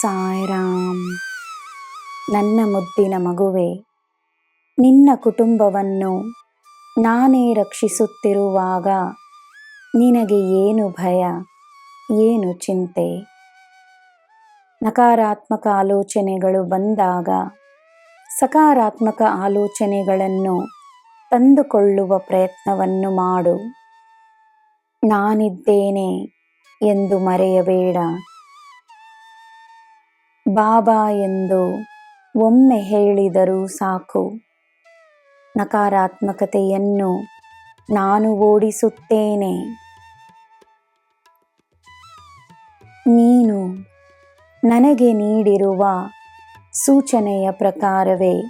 ಸಾಯ್ರಾಮ್. ನನ್ನ ಮುದ್ದಿನ ಮಗುವೆ, ನಿನ್ನ ಕುಟುಂಬವನ್ನು ನಾನೇ ರಕ್ಷಿಸುತ್ತಿರುವಾಗ ನಿನಗೆ ಏನು ಭಯ, ಏನು ಚಿಂತೆ? ನಕಾರಾತ್ಮಕ ಆಲೋಚನೆಗಳು ಬಂದಾಗ ಸಕಾರಾತ್ಮಕ ಆಲೋಚನೆಗಳನ್ನು ತಂದುಕೊಳ್ಳುವ ಪ್ರಯತ್ನವನ್ನು ಮಾಡು. ನಾನಿದ್ದೇನೆ ಎಂದು ಮರೆಯಬೇಡ. ಬಾಬಾ ಎಂದು ಒಮ್ಮೆ ಹೇಳಿದರೂ ಸಾಕು. ನಕಾರಾತ್ಮಕತೆಯನ್ನು ನಾನು ಓಡಿಸುತ್ತೇನೆ. ನೀನು ನನಗೆ ನೀಡಿರುವ ಸೂಚನೆಯ ಪ್ರಕಾರವೇ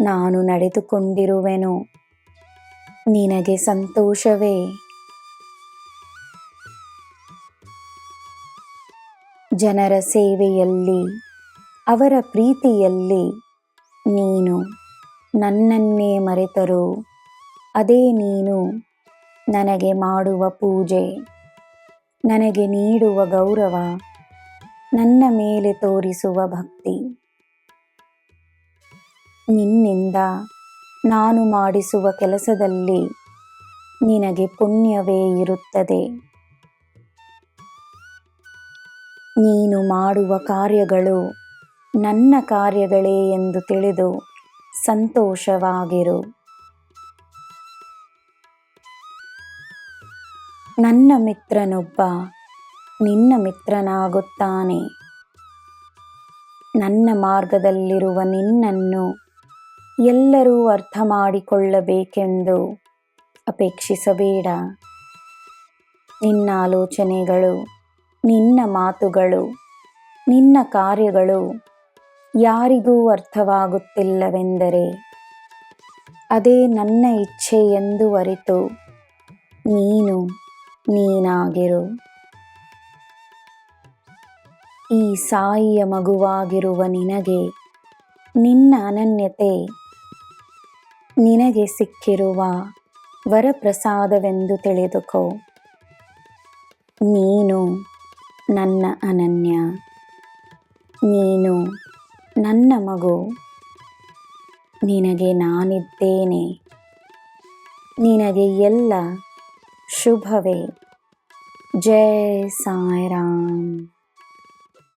ನಾನು ನಡೆದುಕೊಂಡಿರುವೆನು. ನಿನಗೆ ಸಂತೋಷವೇ? ಜನರ ಸೇವೆಯಲ್ಲಿ, ಅವರ ಪ್ರೀತಿಯಲ್ಲಿ ನೀನು ನನ್ನನ್ನೇ ಮರೆತರು. ಅದೇ ನೀನು ನನಗೆ ಮಾಡುವ ಪೂಜೆ. ನನಗೆ ನೀಡುವ ಗೌರವ. ನನ್ನ ಮೇಲೆ ತೋರಿಸುವ ಭಕ್ತಿ. ನಿನ್ನಿಂದ ನಾನು ಮಾಡಿಸುವ ಕೆಲಸದಲ್ಲಿ ನಿನಗೆ ಪುಣ್ಯವೇ ಇರುತ್ತದೆ. ನೀನು ಮಾಡುವ ಕಾರ್ಯಗಳು ನನ್ನ ಕಾರ್ಯಗಳೇ ಎಂದು ತಿಳಿದು ಸಂತೋಷವಾಗಿರು. ನನ್ನ ಮಿತ್ರನೊಬ್ಬ ನಿನ್ನ ಮಿತ್ರನಾಗುತ್ತಾನೆ. ನನ್ನ ಮಾರ್ಗದಲ್ಲಿರುವ ನಿನ್ನನ್ನು ಎಲ್ಲರೂ ಅರ್ಥ ಮಾಡಿಕೊಳ್ಳಬೇಕೆಂದು ಅಪೇಕ್ಷಿಸಬೇಡ. ನಿನ್ನ ಆಲೋಚನೆಗಳು ನಿನ್ನ ಮಾತುಗಳು, ನಿನ್ನ ಕಾರ್ಯಗಳು ಯಾರಿಗೂ ಅರ್ಥವಾಗುತ್ತಿಲ್ಲವೆಂದರೆ ಅದೇ ನನ್ನ ಇಚ್ಛೆ ಎಂದು ಅರಿತು ನೀನು ನೀನಾಗಿರು. ಈ ಸಾಯಿಯ ಮಗುವಾಗಿರುವ ನಿನಗೆ ನಿನ್ನ ಅನನ್ಯತೆ ನಿನಗೆ ಸಿಕ್ಕಿರುವ ವರಪ್ರಸಾದವೆಂದು ತಿಳಿದುಕೋ. ನೀನು ನನ್ನ ಅನನ್ಯ. ನೀನು ನನ್ನ ಮಗು. ನಿನಗೆ ನಾನಿದ್ದೇನೆ. ನಿನಗೆ ಎಲ್ಲ ಶುಭವೇ. ಜಯ ಸಾಯಿರಾಮ್.